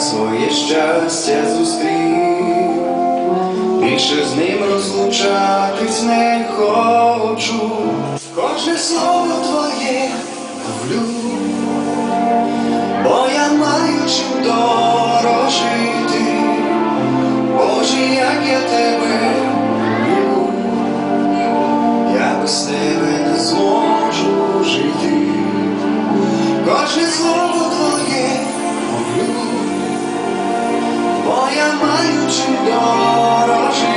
своє щастя зустрів, більше з ним розлучатись не хоче. Моя мою чудо рожи